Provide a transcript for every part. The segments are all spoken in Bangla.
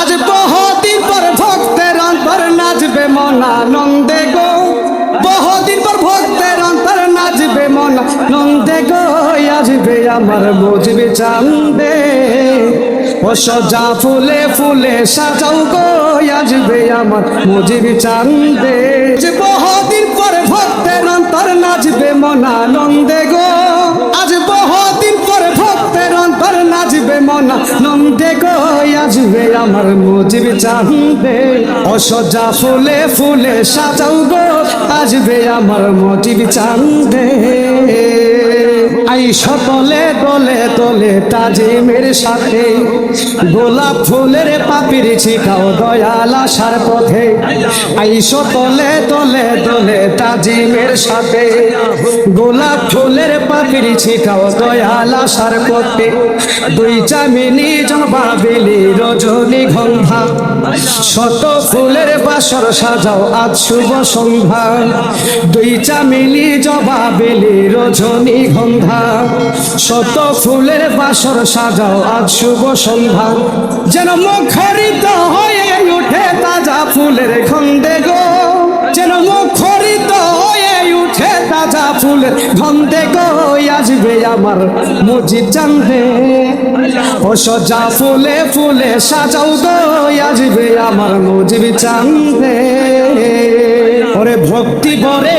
আজ বহুদিন পর ভক্তের অন্তর নাচবে মনানন্দে গো। বহুদিন পর ভক্তের অন্তর নাচবে মনানন্দে গো। আসবে আমার বুঝবে চান্দে। ও সজা ফুলে ফুলে সাজাও গো। আসবে আমার মুজিবি চান্দে। বহুদিন পর ভক্তের অন্তর নাচবে মনানন্দে গো। আজ বহুদিন পর ভক্তের অন্তর নাচবে মনা নন্দে আসবে আমার মুজিব চাহিবে অসজা ফুলে ফুলে সাজাও গো আসবে আমার মুজিব চান্দে আই সকলে দলে দলে তাজিমের সাথে, গোলাপ ফুলের পাপির ছিটাও দয়াল আসার পথে। আই সকলে দলে দলে তাজিমের সাথে, গোলাপ ফুলের পাপির ছিটাও দয়াল আসার পথে। দুই চামিনি জবা বেলি রজনী গন্ধা শত ফুলের বাসর সাজাও আজ শুভ সন্ধ্যা। দুই চামিনি জবা বেলি রজনী গন্ধা। শত ফুলের বাসর সাজাও আজ শুভ সন্ধ্যা। তাজা ধন্দে কই আসবে আমার মুজিব চান্দে ও সজা ফুলে ফুলে সাজাও গো, আসবে আমার মুজিব চান্দে ওরে ভক্তি ভরে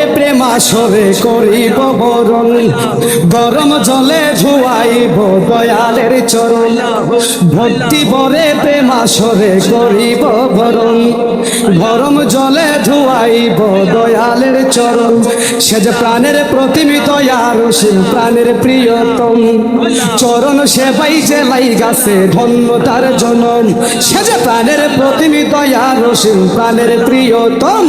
প্রেমাসরে করিব বরণ, গরম জলে ধুয়াইব দয়ালের চরণ। ভক্তি ভরে প্রেমাসরে করিব বরণ, গরম জলে ধুয়াইব দয়ালের চরণ। সে যে প্রাণের প্রতিমিত আর সে প্রাণের প্রিয়তম। চরণ সেবাই যে লাই গাছে ধন্য তার জনম। সে যে প্রাণের প্রতিমিত আর সে প্রাণের প্রিয়তম।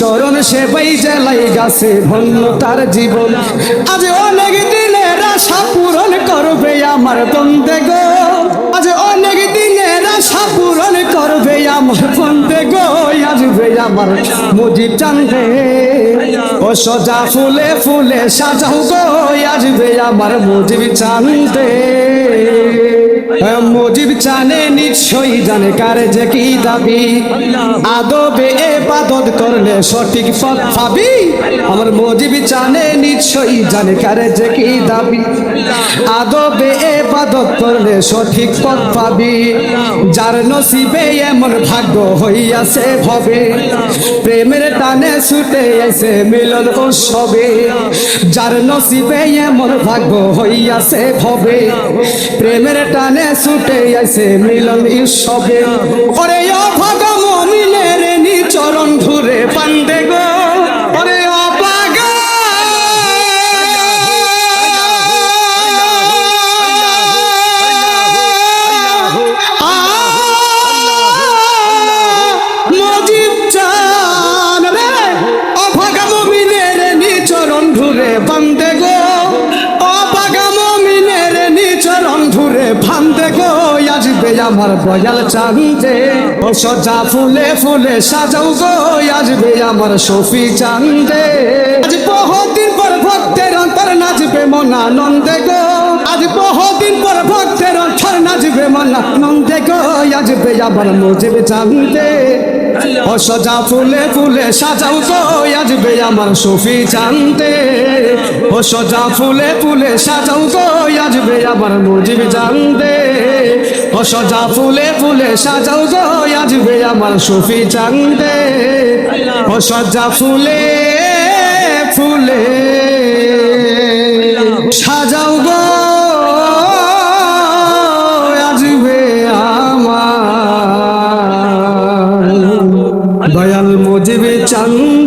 চরণ সেবাই যে লাই গাছে ধন্য তার জীবন। আজ অনেক দিনের আশা পূরণ করবে আমার বন্দে গো। আজ অনেক দিনের আশা পূরণ করবে আমার বন্দে গো। আসবে আমার মুজিব চান্দে ও সজা ফুলে ফুলে সাজাও গো। আসবে আমার মুজিব চান্দে মুজিব চানে নিশ্চয়ই জানে কারে যে কি দাবি। আদবে এ বাদত করলে সঠিক পথ পাবি। আমার মুজিব চানে নিশ্চয়ই জানে কারে যে কি দাবি। আদবে এ বাদত করলে সঠিক পথ পাবি। যার নসিবে এমন ভাগ্য হইয়াছে ভবে। প্রেমের টানে ছুটে এসে মিলন উৎসবে। যার নসিবে এমন ভাগ্য হইয়াছে ভবে। প্রেমের টানে ছুটে এসে মিলন উৎসবে ওরে আমার বয়াল চাহিদে ও সজা ফুলে ফুলে সাজাও গো, আসবে আমার সফি চাহিদে। আজ বহুদিন পর ভক্তের অন্তর নাচবে মনানন্দে গো। আজ বহুদিন পর ভক্তের অন্তর নাচবে মনানন্দে গো আসবে আমার মুজিব চান্দে ও সজা ফুলে ফুলে সাজাও গো আসবে আমার সফি চান্দে ও সজা ফুলে ফুলে সাজাও গো আসবে আমার মুজিব চান্দে ও সজা ফুলে ফুলে সাজাও গো আসবে আমার সফি চান্দে ও সজা ফুলে ফুলে মুজিবে চান্দে